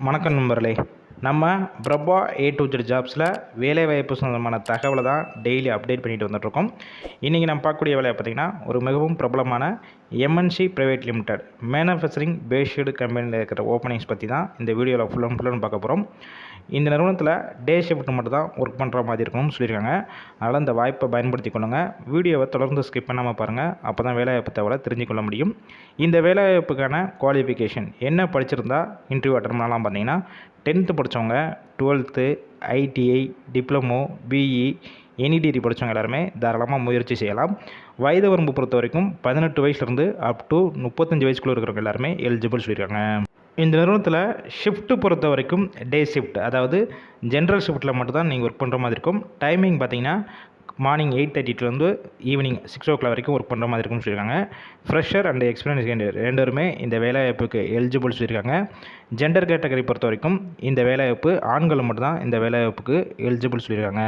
வணக்கம் நண்பர்களே. நம்ம பிரபா ஏ டு ஜெட் ஜாப்ஸில் வேலைவாய்ப்பு சம்பந்தமான தகவலை தான் டெய்லி அப்டேட் பண்ணிட்டு வந்துட்டுருக்கோம். இன்றைக்கி நம்ம பார்க்கக்கூடிய வேலையை பார்த்திங்கன்னா ஒரு மிகவும் பிரபலமான MNC private limited manufacturing based கம்பெனியில் இருக்கிற ஓப்பனிங்ஸ் பற்றி தான் இந்த வீடியோவில் ஃபுல் அண்ட் ஃபுல்லுன்னு பார்க்க போகிறோம் இந்த நிறுவனத்தில் டே ஷிஃப்ட் மட்டும் தான் ஒர்க் பண்ணுற மாதிரி இருக்கும்னு சொல்லியிருக்காங்க. அதனால் இந்த வாய்ப்பை பயன்படுத்தி கொள்ளுங்கள் வீடியோவை தொடர்ந்து ஸ்கிப் பண்ணாமல் பாருங்கள் அப்போ தான் வேலைவாய்ப்பு தகவலை தெரிஞ்சுக்கொள்ள முடியும். இந்த வேலைவாய்ப்புக்கான குவாலிஃபிகேஷன் என்ன படிச்சிருந்தால் இன்டர்வியூ அட்டன் பண்ணலாம் பார்த்தீங்கன்னா டென்த்து படித்தவங்க twelfth ITI diploma BE any degree படித்தவங்க எல்லாருமே தாராளமாக முயற்சி செய்யலாம். வயது வரம்பு பொறுத்த வரைக்கும் பதினெட்டு வயசுலேருந்து அப் டு முப்பத்தஞ்சு வயசுக்குள்ளே இருக்கிறவங்க எல்லாருமே எலிஜிபிள் சொல்லியிருக்காங்க. இந்த நிறுவனத்தில் ஷிஃப்ட்டு பொறுத்த வரைக்கும் டே ஷிஃப்ட் அதாவது ஜென்ரல் ஷிஃப்ட்டில் மட்டும்தான் நீங்கள் ஒர்க் பண்ணுற மாதிரி இருக்கும். டைமிங் பார்த்தீங்கன்னா மார்னிங் எயிட் தேர்ட்டிலேருந்து ஈவினிங் சிக்ஸ் ஓ கிளாக் வரைக்கும் ஒர்க் பண்ணுற மாதிரி இருக்கும்னு சொல்லியிருக்காங்க. ஃப்ரெஷர் அண்ட் எக்ஸ்பீரியன்ஸ் ரெண்டுமே இந்த வேலைவாய்ப்புக்கு எலிஜிபிள் சொல்லியிருக்காங்க. ஜெண்டர் கேட்டகரி பொறுத்த வரைக்கும் இந்த வேலைவாய்ப்பு ஆண்கள் மட்டும்தான் இந்த வேலைவாய்ப்புக்கு எலிஜிபிள் சொல்லியிருக்காங்க.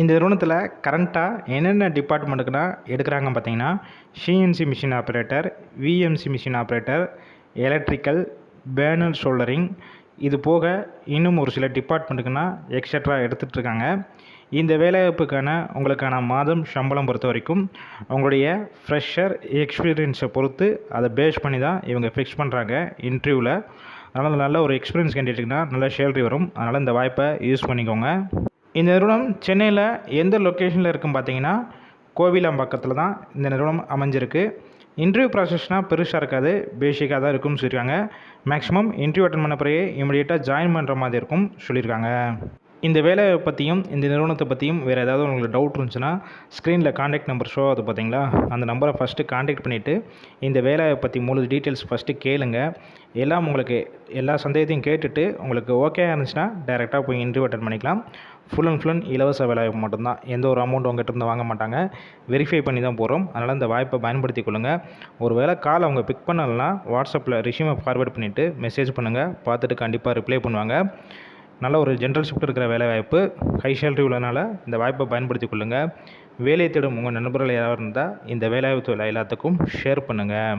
இந்த நிறுவனத்தில் கரண்ட்டாக என்னென்ன டிபார்ட்மெண்ட்டுக்குனா எடுக்கிறாங்க பார்த்தீங்கன்னா CNC machine operator VMC machine operator electrical panel soldering இது போக இன்னும் ஒரு சில டிபார்ட்மெண்ட்டுக்குன்னா எக்ஸட்ரா எடுத்துகிட்டு இருக்காங்க இந்த வேலைவாய்ப்புக்கான உங்களுக்கான மாதம் சம்பளம் பொறுத்த வரைக்கும் உங்களுடைய ஃப்ரெஷர் எக்ஸ்பீரியன்ஸை பொறுத்து அதை பேஸ் பண்ணி தான் இவங்க ஃபிக்ஸ் பண்ணுறாங்க இன்டர்வியூவில் அதனால் நல்ல ஒரு எக்ஸ்பீரியன்ஸ் கேண்டிடேட்டுக்குனா நல்ல சேலரி வரும். அதனால் இந்த வாய்ப்பை யூஸ் பண்ணிக்கோங்க. இந்த நிறுவனம் சென்னையில் எந்த லொக்கேஷனில் இருக்குன்னு பார்த்தீங்கன்னா கோவிலாம்பாக்கத்தில் தான் இந்த நிறுவனம் அமைஞ்சிருக்கு. இன்டர்வியூ ப்ராசஸ்னால் பெருசாக இருக்காது. பேசிக்காக தான் இருக்கும்னு சொல்லியிருக்காங்க. மேக்ஸிமம் இன்டர்வியூ அட்டன் பண்ண பிறகு இமீடியட்டாக ஜாயின் பண்ணுற மாதிரி இருக்கும் சொல்லியிருக்காங்க. இந்த வேலையை பற்றியும் இந்த நிறுவனத்தை பற்றியும் வேறு ஏதாவது உங்களுக்கு டவுட் இருந்துச்சுன்னா ஸ்க்ரீனில் காண்டாக்ட் நம்பர் ஷோ ஆகுது பார்த்தீங்களா அந்த நம்பரை ஃபஸ்ட்டு காண்டாக்ட் பண்ணிவிட்டு இந்த வேலையை பற்றி முழு டீட்டெயில்ஸ் ஃபஸ்ட்டு கேளுங்க. எல்லாம் உங்களுக்கு எல்லா சந்தேகத்தையும் கேட்டுட்டு உங்களுக்கு ஓகே இருந்துச்சுன்னா டேரெக்டாக போய் இன்டர்வியூ அட்டன் பண்ணிக்கலாம். ஃபுல் அண்ட் ஃபுல் அண்ட் இலவச வேலைவாய்ப்பு மட்டும்தான். எந்த ஒரு அமௌண்ட் உங்கள்கிட்ட இருந்து வாங்க மாட்டாங்க. வெரிஃபை பண்ணி தான் போகிறோம் அதனால் இந்த வாய்ப்பை பயன்படுத்தி கொள்ளுங்கள் ஒரு வேளை கால் அவங்க பிக் பண்ணலன்னா வாட்ஸ்அப்பில் ரிஷ்யூமை ஃபார்வேர்ட் பண்ணிவிட்டு மெசேஜ் பண்ணுங்கள் பார்த்துட்டு கண்டிப்பாக ரிப்ளை பண்ணுவாங்க. நல்ல ஒரு ஜென்ரல் ஷிஃப்ட் இருக்கிற வேலை வாய்ப்பு ஹை சேலரி உள்ளனால இந்த வாய்ப்பை பயன்படுத்தி கொள்ளுங்கள் வேலையை தேடும் உங்கள் நண்பர்கள் யாராவது இருந்தால் இந்த வேலைவாய்ப்பு எல்லாத்துக்கும் ஷேர் பண்ணுங்கள்